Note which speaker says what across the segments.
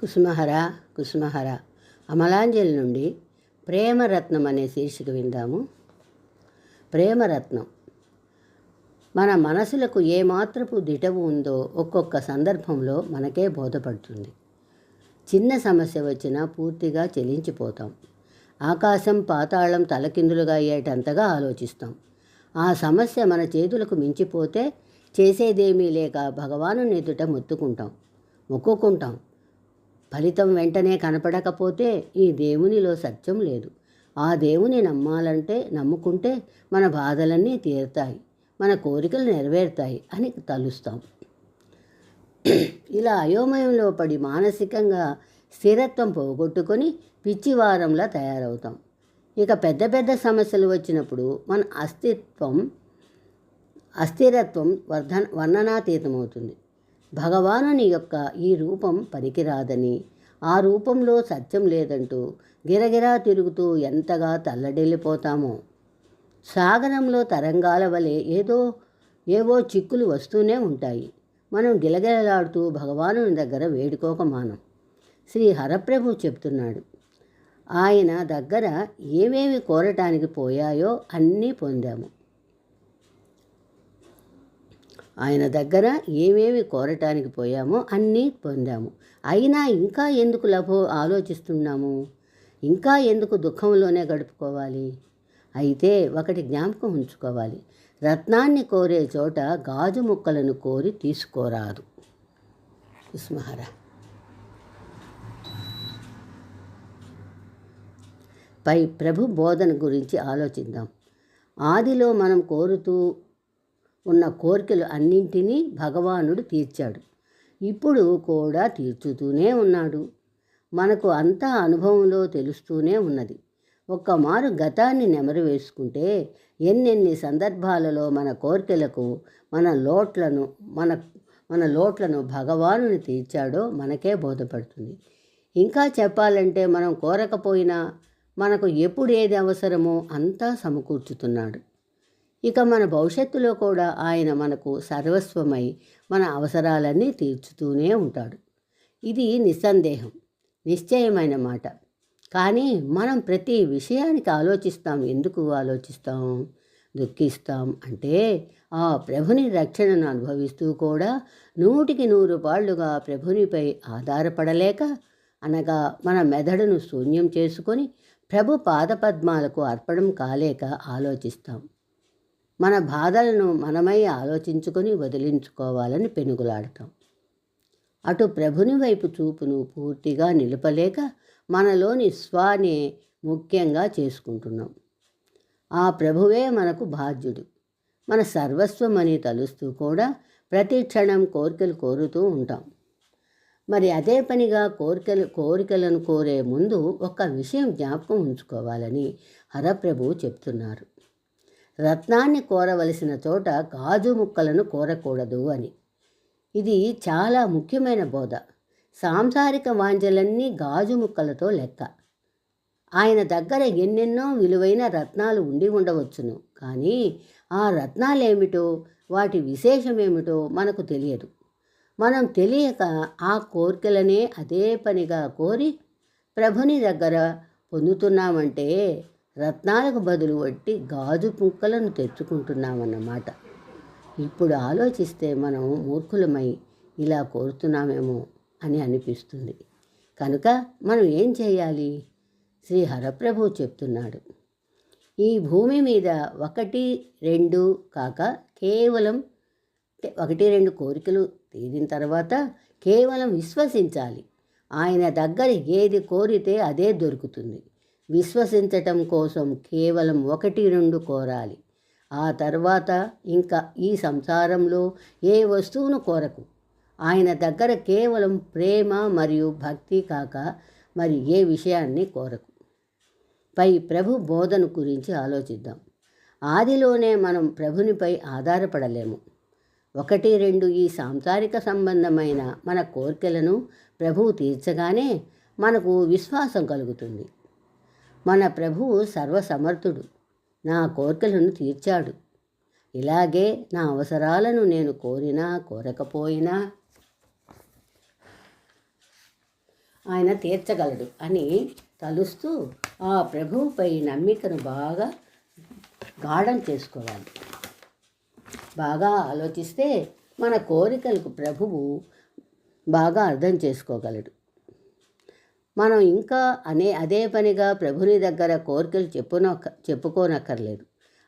Speaker 1: కుసుమహర కుసుమహర అమలాంజలి నుండి ప్రేమరత్నం అనే శీర్షిక విందాము. ప్రేమరత్నం. మన మనసులకు ఏమాత్రపు దిటవు ఉందో ఒక్కొక్క సందర్భంలో మనకే బోధపడుతుంది. చిన్న సమస్య వచ్చినా పూర్తిగా చెలించిపోతాం. ఆకాశం పాతాళం తలకిందులుగా అయ్యేటంతగా ఆలోచిస్తాం. ఆ సమస్య మన చేతులకు మించిపోతే చేసేదేమీ లేక భగవాను ఎదుట మొత్తుకుంటాం. మొక్కుకుంటాం. ఫలితం వెంటనే కనపడకపోతే ఈ దేవునిలో సత్యం లేదు. ఆ దేవుని నమ్మాలంటే నమ్ముకుంటే మన బాధలన్నీ తీరుతాయి మన కోరికలు నెరవేరుతాయి అని తలుస్తాం. ఇలా అయోమయంలో పడి మానసికంగా స్థిరత్వం పోగొట్టుకొని పిచ్చివారంలా తయారవుతాం. ఇక పెద్ద పెద్ద సమస్యలు వచ్చినప్పుడు మన అస్తిత్వం అస్థిరత్వం వర్ధ వర్ణనాతీతమవుతుంది. భగవానుని యొక్క ఈ రూపం పనికిరాదని. ఆ రూపంలో సత్యం లేదంటూ గిరగిరా తిరుగుతూ ఎంతగా తల్లడిల్లిపోతామో. సాగరంలో తరంగాల వలె ఏదో ఏవో చిక్కులు వస్తూనే ఉంటాయి. మనం గిలగిలలాడుతూ భగవానుని దగ్గర వేడుకోక మానం. శ్రీ హరప్రభు చెప్తున్నాడు ఆయన దగ్గర ఏమేమి కోరటానికి పోయాయో అన్నీ పొందాము. ఆయన దగ్గర ఏమేమి కోరటానికి పోయామో అన్నీ పొందాము. అయినా ఇంకా ఎందుకు లభో ఆలోచిస్తున్నాము? ఇంకా ఎందుకు దుఃఖంలోనే గడుపుకోవాలి? అయితే ఒకటి జ్ఞాపకం ఉంచుకోవాలి. రత్నాన్ని కోరే చోట గాజు ముక్కలను కోరి తీసుకోరాదు. విస్మహర పై ప్రభు బోధన గురించి ఆలోచిద్దాం. ఆదిలో మనం కోరుతూ ఉన్న కోరికలు అన్నింటినీ భగవానుడు తీర్చాడు. ఇప్పుడు కూడా తీర్చుతూనే ఉన్నాడు. మనకు అంతా అనుభవంలో తెలుస్తూనే ఉన్నది. ఒక్కమారు గతాన్ని నెమరు వేసుకుంటే ఎన్నెన్ని సందర్భాలలో మన కోరికలకు మన లోట్లను మన మన లోట్లను భగవానుని తీర్చాడో మనకే బోధపడుతుంది. ఇంకా చెప్పాలంటే మనం కోరకపోయినా మనకు ఎప్పుడు ఏది అవసరమో అంతా సమకూర్చుతున్నాడు. ఇక మన భవిష్యత్తులో కూడా ఆయన మనకు సర్వస్వమై మన అవసరాలన్నీ తీర్చుతూనే ఉంటాడు. ఇది నిస్సందేహం నిశ్చయమైన మాట. కానీ మనం ప్రతి విషయానికి ఆలోచిస్తాం. ఎందుకు ఆలోచిస్తాం? దుఃఖిస్తాం అంటే ఆ ప్రభుని రక్షణను అనుభవిస్తూ కూడా నూటికి నూరు పాళ్ళుగా ప్రభునిపై ఆధారపడలేక అనగా మన మెదడును శూన్యం చేసుకొని ప్రభు పాదపద్మాలకు అర్పణం కాలేక ఆలోచిస్తాం. మన బాధలను మనమై ఆలోచించుకొని వదిలించుకోవాలని పెనుగులాడతాం. అటు ప్రభుని వైపు చూపును పూర్తిగా నిలపలేక మనలోని స్వానే ముఖ్యంగా చేసుకుంటున్నాం. ఆ ప్రభువే మనకు బాధ్యుడు. మన సర్వస్వం అని తలుస్తూ కూడా ప్రతి క్షణం కోరికలు కోరుతూ ఉంటాం. మరి అదే పనిగా కోరికలు కోరికలను కోరే ముందు ఒక విషయం జ్ఞాపకం ఉంచుకోవాలని హరప్రభు చెప్తున్నారు. రత్నాన్ని కోరవలసిన చోట గాజు ముక్కలను కోరకూడదు అని. ఇది చాలా ముఖ్యమైన బోధ. సాంసారిక వాంఛలన్నీ గాజు ముక్కలతో లెక్క. ఆయన దగ్గర ఎన్నెన్నో విలువైన రత్నాలు ఉండి ఉండవచ్చును. కానీ ఆ రత్నాలేమిటో వాటి విశేషమేమిటో మనకు తెలియదు. మనం తెలియక ఆ కోరికలనే అదే పనిగా కోరి ప్రభుని దగ్గర పొందుతున్నామంటే రత్నాలకు బదులు వట్టి గాజు ముక్కలను తెచ్చుకుంటున్నామన్నమాట. ఇప్పుడు ఆలోచిస్తే మనం మూర్ఖులమై ఇలా కోరుతున్నామేమో అని అనిపిస్తుంది. కనుక మనం ఏం చేయాలి? శ్రీ హరప్రభు చెప్తున్నాడు. ఈ భూమి మీద ఒకటి రెండు కాక కేవలం ఒకటి రెండు కోరికలు తీరిన తర్వాత కేవలం విశ్వసించాలి. ఆయన దగ్గర ఏది కోరితే అదే దొరుకుతుంది. విశ్వసించటం కోసం కేవలం ఒకటి రెండు కోరాలి. ఆ తర్వాత ఇంకా ఈ సంసారంలో ఏ వస్తువును కోరకు? ఆయన దగ్గర కేవలం ప్రేమ మరియు భక్తి కాక మరి ఏ విషయాన్ని కోరకు? పై ప్రభు బోధన గురించి ఆలోచిద్దాం. ఆదిలోనే మనం ప్రభునిపై ఆధారపడలేము. ఒకటి రెండు ఈ సాంసారిక సంబంధమైన మన కోరికలను ప్రభువు తీర్చగానే మనకు విశ్వాసం కలుగుతుంది. మన ప్రభువు సర్వసమర్థుడు. నా కోరికలను తీర్చాడు. ఇలాగే నా అవసరాలను నేను కోరినా కోరకపోయినా ఆయన తీర్చగలడు అని తలుస్తూ ఆ ప్రభువుపై నమ్మికను బాగా గాఢం చేసుకోవాలి. బాగా ఆలోచిస్తే మన కోరికలకు ప్రభువు బాగా అర్థం చేసుకోగలడు. మనం ఇంకా అనే అదే పనిగా ప్రభుని దగ్గర కోరికలు చెప్పునక్క చెప్పుకోనక్కర్లేదు.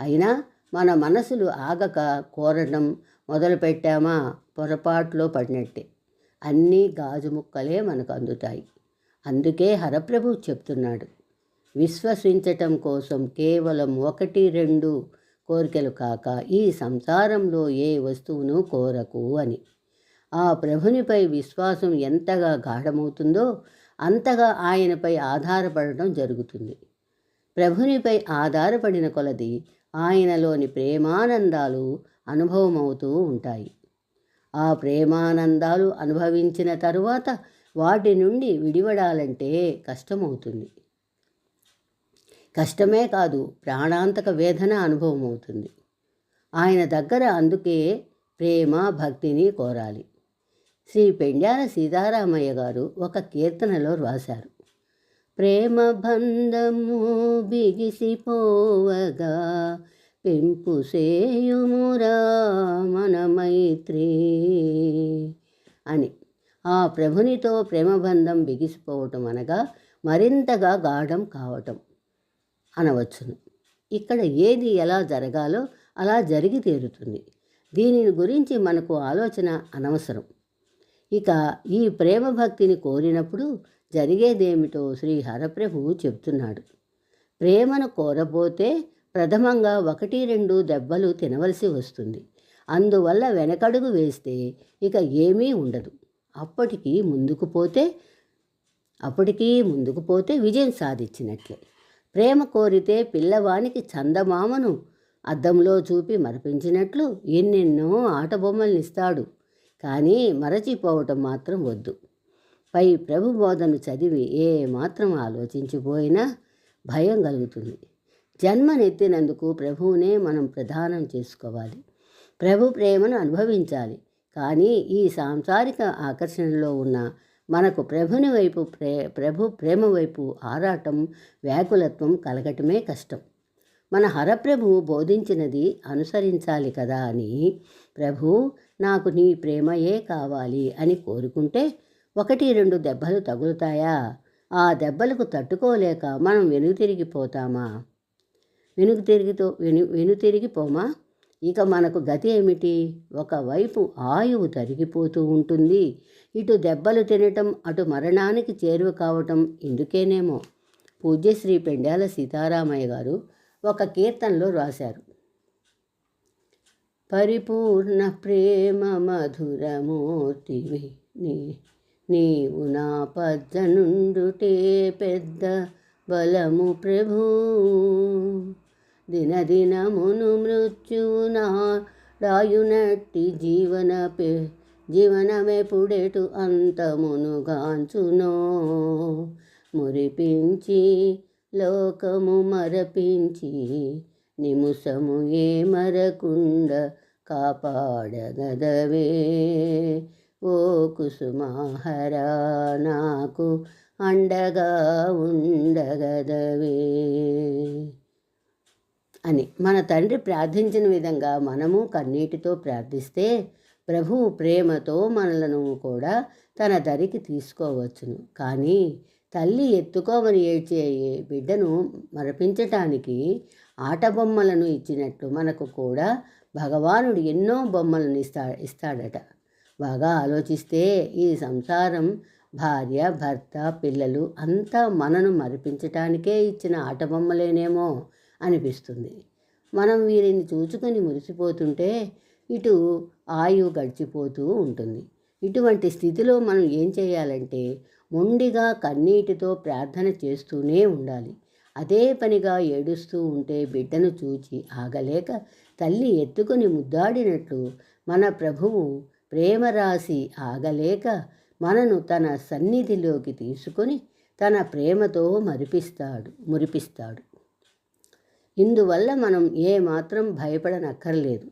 Speaker 1: అయినా మన మనసులు ఆగక కోరడం మొదలుపెట్టామా? పొరపాట్లో పడినట్టే. అన్నీ గాజు ముక్కలే మనకు అందుతాయి. అందుకే హరప్రభు చెప్తున్నాడు. విశ్వసించటం కోసం కేవలం ఒకటి రెండు కోరికలు కాక ఈ సంసారంలో ఏ వస్తువును కోరకు అని. ఆ ప్రభునిపై విశ్వాసం ఎంతగా గాఢమవుతుందో అంతగా ఆయనపై ఆధారపడటం జరుగుతుంది. ప్రభునిపై ఆధారపడిన కొలది ఆయనలోని ప్రేమానందాలు అనుభవమవుతూ ఉంటాయి. ఆ ప్రేమానందాలు అనుభవించిన తరువాత వాటి నుండి విడివడాలంటే కష్టమవుతుంది. కష్టమే కాదు ప్రాణాంతక వేదన అనుభవం అవుతుంది ఆయన దగ్గర అందుకే ప్రేమ భక్తిని కోరాలి. శ్రీ పెండ్యాల సీతారామయ్య గారు ఒక కీర్తనలో రాశారు. ప్రేమ బంధము బిగిసిపోవగా పెంపు సేయుమురా మన మైత్రి అని. ఆ ప్రభునితో ప్రేమబంధం బిగిసిపోవటం అనగా మరింతగా గాఢం కావటం అనవచ్చును. ఇక్కడ ఏది ఎలా జరగాలో అలా జరిగి తీరుతుంది. దీనిని గురించి మనకు ఆలోచన అనవసరం. ఇక ఈ ప్రేమ భక్తిని కోరినప్పుడు జరిగేదేమిటో శ్రీ హరప్రభువు చెప్తున్నాడు. ప్రేమను కోరబోతే ప్రథమంగా ఒకటి రెండు దెబ్బలు తినవలసి వస్తుంది. అందువల్ల వెనకడుగు వేస్తే ఇక ఏమీ ఉండదు. అప్పటికి ముందుకు పోతే అప్పటికీ ముందుకు పోతే విజయం సాధించినట్లే. ప్రేమ కోరితే పిల్లవానికి చందమామను అద్దంలో చూపి మరపించినట్లు ఎన్నెన్నో ఆట కానీ మరచిపోవటం మాత్రం వద్దు. పై ప్రభుబోధను చదివి ఏ మాత్రం ఆలోచించిపోయినా భయం కలుగుతుంది. జన్మనెత్తినందుకు ప్రభువునే మనం ప్రధానం చేసుకోవాలి. ప్రభు ప్రేమను అనుభవించాలి. కానీ ఈ సాంసారిక ఆకర్షణలో ఉన్న మనకు ప్రభుని వైపు ప్రే ప్రభు ప్రేమ వైపు ఆరాటం వ్యాకులత్వం కలగటమే కష్టం. మన హరప్రభు బోధించినది అనుసరించాలి కదా అని ప్రభు నాకు నీ ప్రేమయే కావాలి అని కోరుకుంటే ఒకటి రెండు దెబ్బలు తగులుతాయా? ఆ దెబ్బలకు తట్టుకోలేక మనం వెనుతిరిగిపోతామా వెనుక తిరిగితో వెను వెనుతిరిగిపోమా ఇక మనకు గతి ఏమిటి? ఒకవైపు ఆయువు తరిగిపోతూ ఉంటుంది. ఇటు దెబ్బలు తినటం అటు మరణానికి చేరువ కావటం ఇందుకేనేమో పూజ్యశ్రీ పెండ్యాల సీతారామయ్య గారు ఒక కీర్తనలో రాశారు. పరిపూర్ణ ప్రేమ మధురమూర్తివి. నీ నీవు నా పద్దనుండుటే పెద్ద బలము ప్రభు. దినదినమును మృత్యువునా రాయునట్టి జీవన పే జీవనమెపుడెటు అంతమును గాంచునో. మురిపించి లోకము మరపించి నిముసము ఏ మరకుండ కాపాడగదవే ఓ కుసుమాహరా నాకు అండగా ఉండగదవే. అని మన తండ్రి ప్రార్థించిన విధంగా మనము కన్నీటితో ప్రార్థిస్తే ప్రభువు ప్రేమతో మనలను కూడా తన దరికి తీసుకోవచ్చును. కానీ తల్లి ఎత్తుకోమని ఏడ్చే బిడ్డను మరపించటానికి ఆటబొమ్మలను ఇచ్చినట్టు ఇచ్చినట్లు మనకు కూడా భగవానుడు ఎన్నో బొమ్మలను ఇస్తా ఇస్తాడట. బాగా ఆలోచిస్తే ఈ సంసారం భార్య భర్త పిల్లలు అంతా మనను మరిపించటానికే ఇచ్చిన ఆట బొమ్మలేనేమో అనిపిస్తుంది. మనం వీరిని చూచుకొని మురిసిపోతుంటే ఇటు ఆయువు గడిచిపోతూ ఉంటుంది. ఇటువంటి స్థితిలో మనం ఏం చేయాలంటే మొండిగా కన్నీటితో ప్రార్థన చేస్తూనే ఉండాలి. అదే పనిగా ఏడుస్తూ ఉంటే బిడ్డను చూచి ఆగలేక తల్లి ఎత్తుకొని ముద్దాడినట్లు మన ప్రభువు ప్రేమ రాసి ఆగలేక మనను తన సన్నిధిలోకి తీసుకొని తన ప్రేమతో మరిపిస్తాడు మురిపిస్తాడు. ఇందువల్ల మనం ఏమాత్రం భయపడనక్కర్లేదు.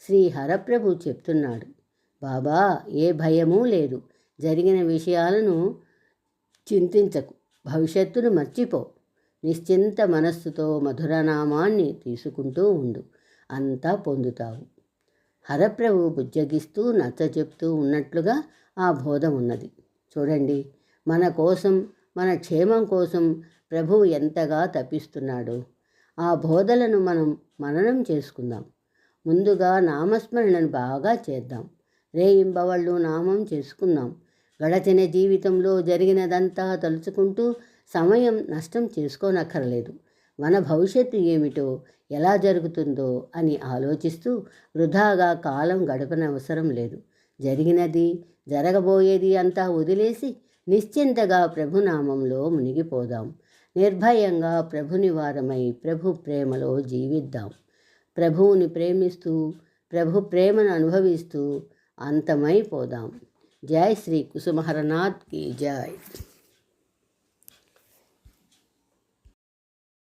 Speaker 1: శ్రీ హరప్రభు చెప్తున్నాడు బాబా ఏ భయమూ లేదు. జరిగిన విషయాలను చింతించకు. భవిష్యత్తును మర్చిపో. నిశ్చింత మనస్సుతో మధురనామాన్ని తీసుకుంటూ ఉండు. అంతా పొందుతావు. హరప్రభు బుజ్జగిస్తూ నచ్చచెప్తూ ఉన్నట్లుగా ఆ బోధం ఉన్నది. చూడండి మన కోసం మన క్షేమం కోసం ప్రభువు ఎంతగా తప్పిస్తున్నాడు ఆ బోధలను మనం మననం చేసుకుందాం. ముందుగా నామస్మరణను బాగా చేద్దాం. రేయింబవళ్ళు నామం చేసుకుందాం. గడచిన జీవితంలో జరిగినదంతా తలుచుకుంటూ సమయం నష్టం చేసుకోనక్కర్లేదు. మన భవిష్యత్తు ఏమిటో ఎలా జరుగుతుందో అని ఆలోచిస్తూ వృధాగా కాలం గడపనవసరం లేదు. జరిగినది జరగబోయేది అంతా వదిలేసి నిశ్చింతగా ప్రభునామంలో మునిగిపోదాం. నిర్భయంగా ప్రభుని వారమై ప్రభు ప్రేమలో జీవిద్దాం. ప్రభువుని ప్రేమిస్తూ ప్రభు ప్రేమను అనుభవిస్తూ అంతమైపోదాం. జై శ్రీ కుసుమహరనాథ్కి జై.